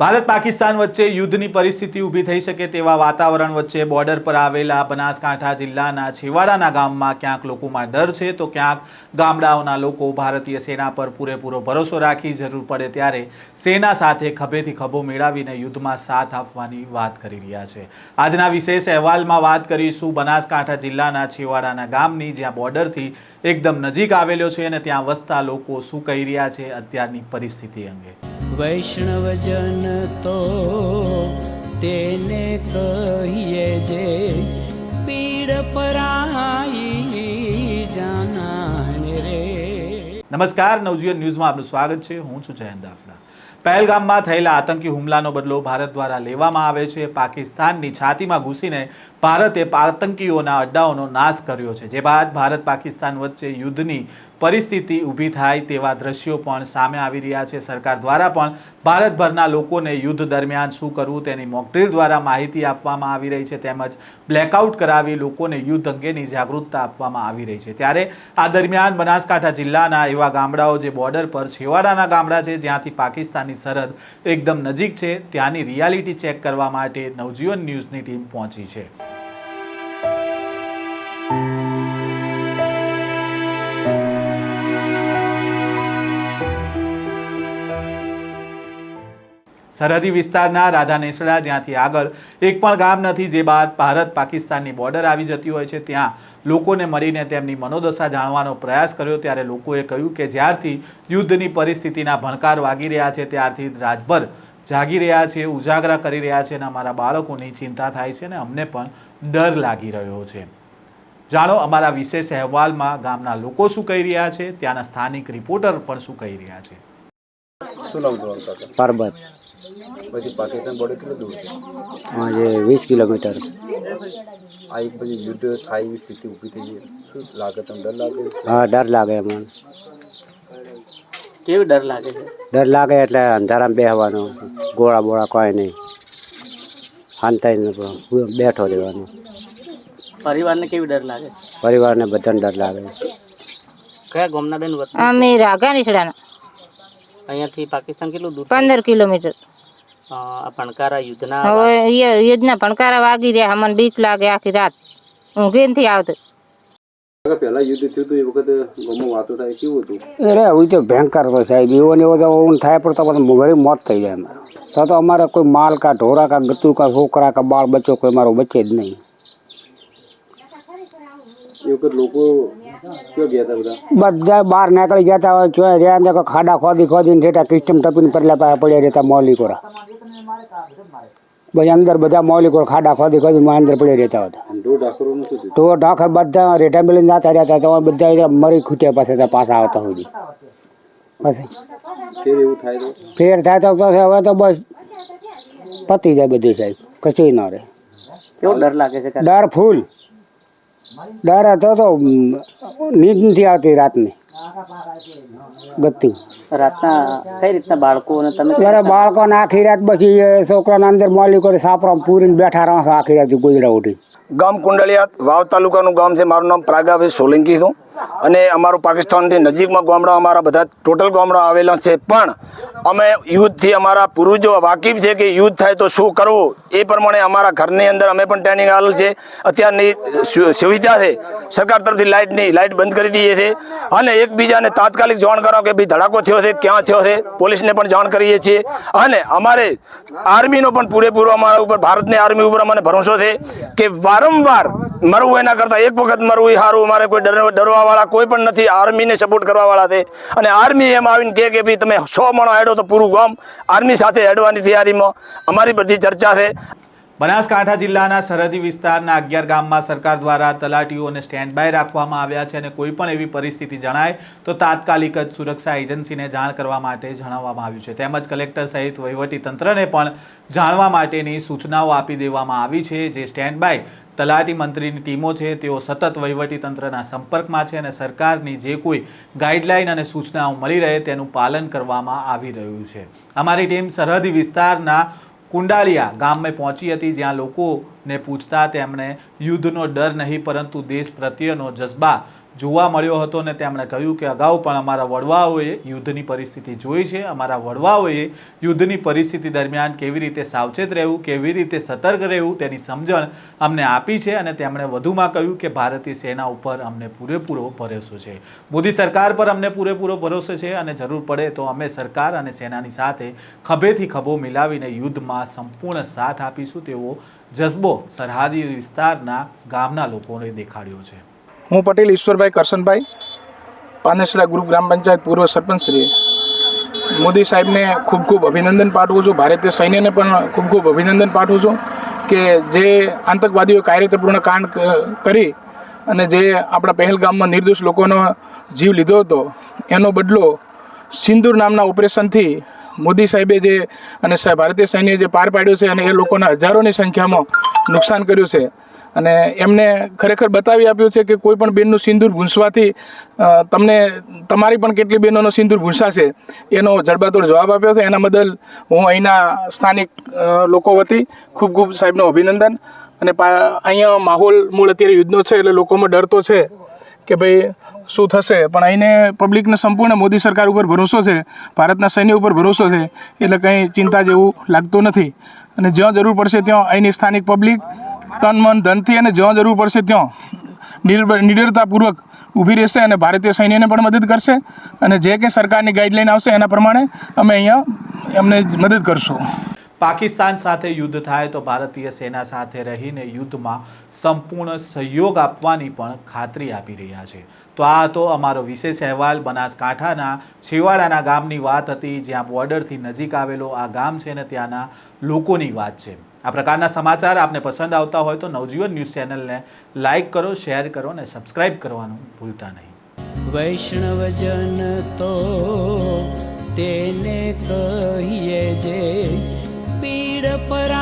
ભારત પાકિસ્તાન વચ્ચે યુદ્ધની પરિસ્થિતિ ઊભી થઈ શકે તેવા વાતાવરણ વચ્ચે બોર્ડર પર આવેલા બનાસકાંઠા જિલ્લાના છેવાડાના ગામમાં ક્યાંક લોકોમાં ડર છે, તો ક્યાંક ગામડાઓના લોકો ભારતીય સેના પર પૂરેપૂરો ભરોસો રાખી જરૂર પડે ત્યારે સેના સાથે ખભેથી ખભો મેળવીને યુદ્ધમાં સાથ આપવાની વાત કરી રહ્યા છે. આજના વિશેષ અહેવાલમાં વાત કરીશું બનાસકાંઠા જિલ્લાના છેવાડાના ગામની, જ્યાં બોર્ડરથી એકદમ નજીક આવેલો છે અને ત્યાં વસતા લોકો શું કહી રહ્યા છે અત્યારની પરિસ્થિતિ અંગે. વૈષ્ણવજન તો તેને કહીએ જે પીડ પરાઈ જાનાને રે. નમસ્કાર, નવજીવન ન્યૂઝમાં આપનું સ્વાગત છે. હું છું જયંત દાફડા. પહેલગામમાં થયેલા આતંકી હુમલાનો બદલો ભારત દ્વારા લેવામાં આવે છે. પાકિસ્તાનની છાતીમાં ઘૂસીને ભારતે આતંકીઓના અડ્ડાઓનો નાશ કર્યો છે. જે બાદ ભારત પાકિસ્તાન વચ્ચે યુદ્ધની પરિસ્થિતિ ઊભી થાય તેવા દ્રશ્યો પણ સામે આવી રહ્યા છે. સરકાર દ્વારા પણ ભારતભરના લોકોને યુદ્ધ દરમિયાન શું કરવું તેની મોકડ્રીલ દ્વારા માહિતી આપવામાં આવી રહી છે. તેમજ બ્લેકઆઉટ કરાવી લોકોને યુદ્ધ અંગેની જાગૃતતા આપવામાં આવી રહી છે. ત્યારે આ દરમિયાન બનાસકાંઠા જિલ્લાના એવા ગામડાઓ જે બોર્ડર પર છેવાડાના ગામડા છે, જ્યાંથી પાકિસ્તાનની સરહદ એકદમ નજીક છે, ત્યાંની રિયાલિટી ચેક કરવા માટે નવજીવન ન્યૂઝની ટીમ પહોંચી છે. સરહદી વિસ્તારના રાધા નેસડા જ્યાંથી આગળ એક પણ ગામ નથી, જે બાદ ભારત પાકિસ્તાનની બોર્ડર આવી જતી હોય છે, ત્યાં લોકોને મળીને તેમની મનોદશા જાણવાનો પ્રયાસ કર્યો, ત્યારે લોકોએ કહ્યું કે જ્યારથી યુદ્ધની પરિસ્થિતિના ભણકાર વાગી રહ્યા છે, ત્યારથી રાજભર જાગી રહ્યા છે, ઉજાગરા કરી રહ્યા છે, અને અમારા બાળકોની ચિંતા થાય છે, અને અમને પણ ડર લાગી રહ્યો છે. જાણો અમારા વિશેષ અહેવાલમાં ગામના લોકો શું કહી રહ્યા છે ત્યાંના સ્થાનિક રિપોર્ટર પણ શું કહી રહ્યા છે. શું નામ તમારું કાકા? પર્વત. પછી પાકિસ્તાન બોર્ડર કેટલું દૂર છે? આજે વીસ કિલોમીટર. આ એક પછી યુદ્ધ થાય એવી સ્થિતિ ઊભી થઈ છે. શું લાગે તમને ડર લાગે? હા ડર લાગે મને કેવું ડર લાગે છે? ડર લાગે એટલે અંધારામાં બેહવાનો. ગોળા બોળા કોઈ નહીં. શાંતાઈ બેઠો રહેવાનો. પરિવારને કેવી ડર લાગે? પરિવારને બધાને ડર લાગે. કયા ગામના બેન વતન અમે રાઘાનીસડાના. અહીંયાથી પાકિસ્તાન કેટલું દૂર પંદર કિલોમીટર. ભણકારા યુદ્ધના હવે યુદ્ધના ભણકારા વાગી રહ્યા મને બીક લાગે આખી રાત. ઊંઘે નથી આવતું. કાકા પહેલા યુદ્ધ થયું હતું એ વખતે ગામમાં વાતો થાય કેવું હતું? અરે એવું તો ભયંકર તો સાહેબ. એવો ને એવો તો ઊન થાય પણ તો પછી ઘરે મોત થઈ જાય અમારે. તો તો અમારે કોઈ માલ કા ઢોરા કા ગતું કા છોકરા કા બાળ બચ્ચો કોઈ મારો બચે જ નહીં. એ વખત લોકો ક્યાં ગયા હતા બધા બધા બહાર નીકળી જતા હોય જોઈ રહ્યા ને કોઈ ખાડા ખોદી ખોદીને ઠેઠા કિસ્ટમ ટપીને પડલા પાસે પડ્યા રહેતા મોલિકોરા પછી અંદર બધા મોલિકો ખાડા ખોદી ખોદી અંદર પડ્યા રહેતા હતા ઢોર ડાકરોનું શું થયું ઢોર ઢાંખર બધા રેટા મિલીને જતા રહ્યા હતા તો બધા અહીંયા મરી ખૂટ્યા પાસે ત્યાં પાછા આવતા સુધી પછી ફેર એવું થાય તો ફેર થાય તો પછી હવે તો બસ પતી જાય બધું સાહેબ કશું ન રહે કેવો ડર લાગે છે કાકા? ડર ફૂલ ડર હતો તો નીંદ નથી આવતી રાતની. બધી. રાતના કઈ રીતના બાળકો અને તમે ત્યારે બાળકોને આખી રાત પછી છોકરાના અંદર મોલિકો સાપરા પૂરીને બેઠા રહો આખી રાત ગુજરા ઉઠી ગામ કુંડલિયાત વાવ તાલુકાનું ગામ છે. મારું નામ પ્રાગાભાઈ સોલંકી છું. અને અમારું પાકિસ્તાનથી નજીકમાં ગામડા, અમારા બધા ટોટલ ગામડા આવેલા છે. પણ અમે યુદ્ધથી અમારા પૂર્વજો વાકેફ છે કે યુદ્ધ થાય તો શું કરવું? એ પ્રમાણે અમારા ઘરની અંદર અમે પણ ટ્રેનિંગ આવેલ છે. અત્યારની સુવિધા છે. સરકાર તરફથી લાઇટની, લાઇટ બંધ કરી દઈએ છે. અને એકબીજાને તાત્કાલિક જાણ કરો કે ભાઈ ધડાકો થયો છે, ક્યાં થયો છે? પોલીસને પણ જાણ કરીએ છીએ. અને અમારે આર્મીનો પણ પૂરેપૂરો અમારા ઉપર, ભારતની આર્મી ઉપર અમને ભરોસો છે કે વારંવાર મરવું એના કરતાં, એક વખત મરવું એ સારું. અમારે કોઈ ડર ડરવાવાળા કોઈ પણ નથી. આર્મીને સપોર્ટ કરવાવાળા છે. અને આર્મી એમ આવીને કહે કે ભાઈ તમે સો માણો હેડો તો પૂરું ગામ. આર્મી સાથે હેડવાની તૈયારીમાં અમારી બધી ચર્ચા છે. બનાસકાંઠા જિલ્લાના સરહદી વિસ્તારના અગિયાર ગામમાં સરકાર દ્વારા તલાટીઓને સ્ટેન્ડ બાય રાખવામાં આવ્યા છે અને કોઈ પણ એવી પરિસ્થિતિ જણાય તો તાત્કાલિક જ સુરક્ષા એજન્સીને જાણ કરવા માટે જણાવવામાં આવ્યું છે. તેમજ કલેક્ટર સહિત તંત્રને પણ જાણવા માટેની સૂચનાઓ આપી દેવામાં આવી છે. જે સ્ટેન્ડ બાય તલાટી મંત્રીની ટીમો છે, તેઓ સતત તંત્રના સંપર્કમાં છે અને સરકારની જે કોઈ ગાઈડલાઈન અને સૂચનાઓ મળી રહે તેનું પાલન કરવામાં આવી રહ્યું છે. અમારી ટીમ સરહદી વિસ્તારના કુંડાળિયા ગામમાં પહોંચી હતી જ્યાં લોકોને પૂછતા તેમણે યુદ્ધનો ડર નહીં પરંતુ દેશ પ્રત્યેનો જજ્બા જોવા મળ્યો હતો ને તેમણે કહ્યું કે અગાઉ પણ અમારા વડવાઓએ યુદ્ધની પરિસ્થિતિ જોઈ છે, અમારા વડવાઓએ યુદ્ધની પરિસ્થિતિ દરમિયાન કેવી રીતે સાવચેત રહેવું, કેવી રીતે સતર્ક રહેવું તેની સમજણ અમને આપી છે અને તેમણે વધુમાં કહ્યું કે ભારતીય સેના ઉપર અમને પૂરેપૂરો ભરોસો છે. મોદી સરકાર પર અમને પૂરેપૂરો ભરોસો છે અને જરૂર પડે તો અમે સરકાર અને સેનાની સાથે ખભેથી ખભો મિલાવીને યુદ્ધમાં સંપૂર્ણ સાથ આપીશું તેવો જજ્બો સરહદી વિસ્તારના ગામના લોકોને દેખાડ્યો છે. હું પટેલ ઈશ્વરભાઈ કરશનભાઈ, પાનેસરા ગ્રુપ ગ્રામ પંચાયત પૂર્વ સરપંચ શ્રી મોદી સાહેબને ખૂબ ખૂબ અભિનંદન પાઠવું છું. ભારતીય સૈન્યને પણ ખૂબ ખૂબ અભિનંદન પાઠવું છું કે જે આતંકવાદીઓ કાર્યતપૂર્ણ કાંડ કરી અને જે આપણા પહેલગામમાં નિર્દોષ લોકોનો જીવ લીધો હતો, એનો બદલો સિંદૂર નામના ઓપરેશનથી મોદી સાહેબે જે અને ભારતીય સૈન્યએ જે પાર પાડ્યું છે અને એ લોકોના હજારોની સંખ્યામાં નુકસાન કર્યું છે. અને એમને ખરેખર બતાવી આપ્યું છે કે કોઈ પણ બેનનું સિંદૂર ભૂંસવાથી તમને, તમારી પણ કેટલી બહેનોનો સિંદૂર ભૂંસાશે? એનો જડબાતોડ જવાબ આપ્યો છે. એના બદલ હું અહીંના સ્થાનિક લોકો વતી ખૂબ ખૂબ સાહેબનું અભિનંદન. અને અહીંયા માહોલ મૂળ અત્યારે યુદ્ધનો છે એટલે લોકોમાં ડર તો છે કે ભાઈ શું થશે? પણ અહીંને પબ્લિકને સંપૂર્ણ મોદી સરકાર ઉપર ભરોસો છે. ભારતના સૈન્ય ઉપર ભરોસો છે. એટલે કંઈ ચિંતા જેવું લાગતું નથી. અને જ્યાં જરૂર પડશે ત્યાં અહીંની સ્થાનિક પબ્લિક તન મન ધનથી અને જ્યાં જરૂર પડશે ત્યાં. નિડરતાપૂર્વક ઊભી રહેશે અને ભારતીય સૈન્યને પણ મદદ કરશે અને જે કંઈ સરકારની ગાઈડલાઈન આવશે એના પ્રમાણે અમે અહીંયા એમને મદદ કરશું. પાકિસ્તાન સાથે યુદ્ધ થાય તો ભારતીય સેના સાથે રહીને યુદ્ધમાં સંપૂર્ણ સહયોગ આપવાની પણ ખાતરી આપી રહ્યા છે. તો આ હતો અમારો વિશેષ અહેવાલ બનાસકાંઠાના છેવાડાના ગામની વાત હતી જ્યાં બોર્ડરથી નજીક આવેલો આ ગામ છે ને ત્યાંના લોકોની વાત છે. આ પ્રકારના સમાચાર આપને પસંદ આવતા હોય તો નવજીવન ન્યૂઝ ચેનલને લાઈક કરો, શેર કરો અને સબસ્ક્રાઈબ કરવાનું ભૂલતા નહીં. વૈષ્ણવજન તો તેને કહીએ જે પીડ પર